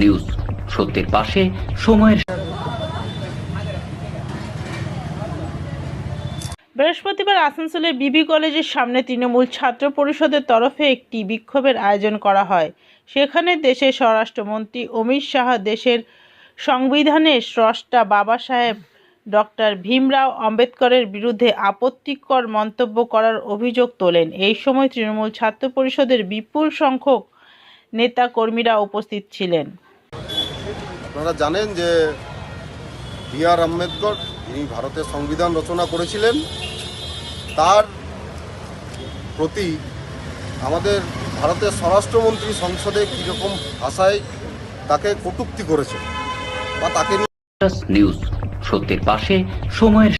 News সত্যের পাশে সময়ের বৃহস্পতিবার আসানসোলের বিবি কলেজের সামনে তৃণমূল ছাত্র পরিষদের তরফে একটি বিক্ষোভের আয়োজন করা হয়। সেখানে দেশের স্বরাষ্ট্রমন্ত্রী অমিত শাহ, দেশের সংবিধানের স্রষ্টা বাবা সাহেব ডক্টর ভীমরাও আম্বেদকরের বিরুদ্ধে আপত্তিকর মন্তব্য করার অভিযোগ তোলেন। এই সময় তৃণমূল ছাত্র পরিষদের বিপুল সংখ্যক নেতা কর্মীরা উপস্থিত ছিলেন। আপনারা জানেন যে বি আর আম্বেদকর তিনি ভারতের সংবিধান রচনা করেছিলেন তার প্রতি আমাদের ভারতের স্বরাষ্ট্রমন্ত্রী সংসদে কীরকম ভাষায় তাকে কটুক্তি করেছে বা তাকে নিউজ সত্যের পাশে সময়ের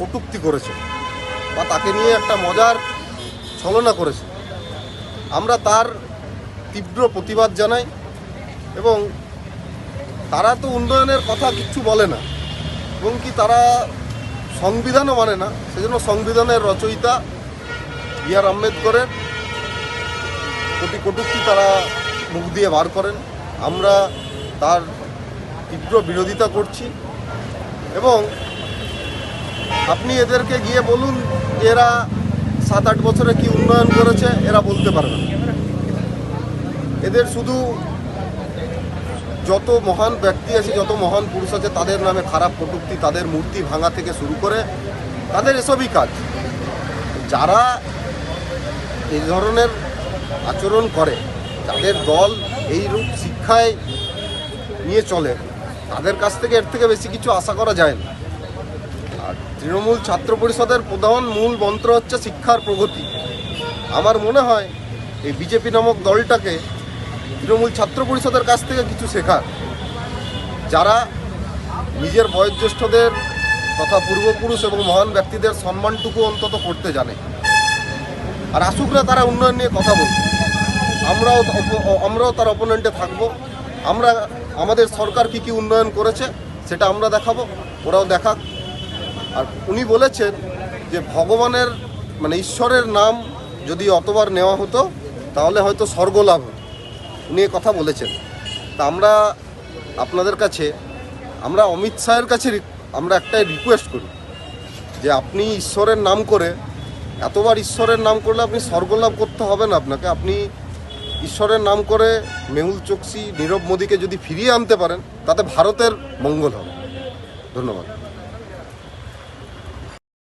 কটূক্তি করেছে বা তাকে নিয়ে একটা মজার ছলনা করেছে। আমরা তার তীব্র প্রতিবাদ জানাই এবং তারা তো উন্নয়নের কথা কিচ্ছু বলে না, এবং কি তারা সংবিধানও মানে না। সেজন্য সংবিধানের রচয়িতা বি আর আম্বেদকরের প্রতি কটূক্তি তারা মুখ দিয়ে বার করেন। আমরা তার তীব্র বিরোধিতা করছি এবং আপনি এদেরকে গিয়ে বলুন, এরা সাত আট বছরে কি উন্নয়ন করেছে, এরা বলতে পারবে এদের শুধু যত মহান ব্যক্তি আছে, যত মহান পুরুষ আছে, তাদের নামে খারাপ কটূক্তি, তাদের মূর্তি ভাঙা থেকে শুরু করে তাদের এসবই কাজ। যারা এই ধরনের আচরণ করে, যাদের দল এই রূপ শিক্ষায় নিয়ে চলে, তাদের কাছ থেকে এর থেকে বেশি কিছু আশা করা যায় না। তৃণমূল ছাত্র পরিষদের প্রধান মূল মন্ত্র হচ্ছে শিক্ষার প্রগতি। আমার মনে হয় এই বিজেপি নামক দলটাকে তৃণমূল ছাত্র পরিষদের কাছ থেকে কিছু শেখার। যারা নিজের বয়োজ্যেষ্ঠদের তথা পূর্বপুরুষ এবং মহান ব্যক্তিদের সম্মানটুকু অন্তত করতে জানে। আর আসুক না তারা উন্নয়ন নিয়ে কথা বলবে আমরাও আমরাও তার অপোনেন্টে থাকব। আমরা, আমাদের সরকার কি কি উন্নয়ন করেছে সেটা আমরা দেখাবো। ওরাও দেখাক। আর উনি বলেছেন যে ভগবানের মানে ঈশ্বরের নাম যদি অতবার নেওয়া হতো, তাহলে হয়তো স্বর্গলাভ হতো। উনি কথা বলেছেন। তা আমরা আপনাদের কাছে, আমরা অমিত শাহের কাছে আমরা একটাই রিকোয়েস্ট করি যে আপনি ঈশ্বরের নাম করে, এতবার ঈশ্বরের নাম করলে আপনি স্বর্গলাভ করতে হবে না আপনাকে। আপনি ঈশ্বরের নাম করে মেহুল চোকসি, নীরব মোদীকে যদি ফিরিয়ে আনতে পারেন, তাতে ভারতের মঙ্গল হবে। ধন্যবাদ।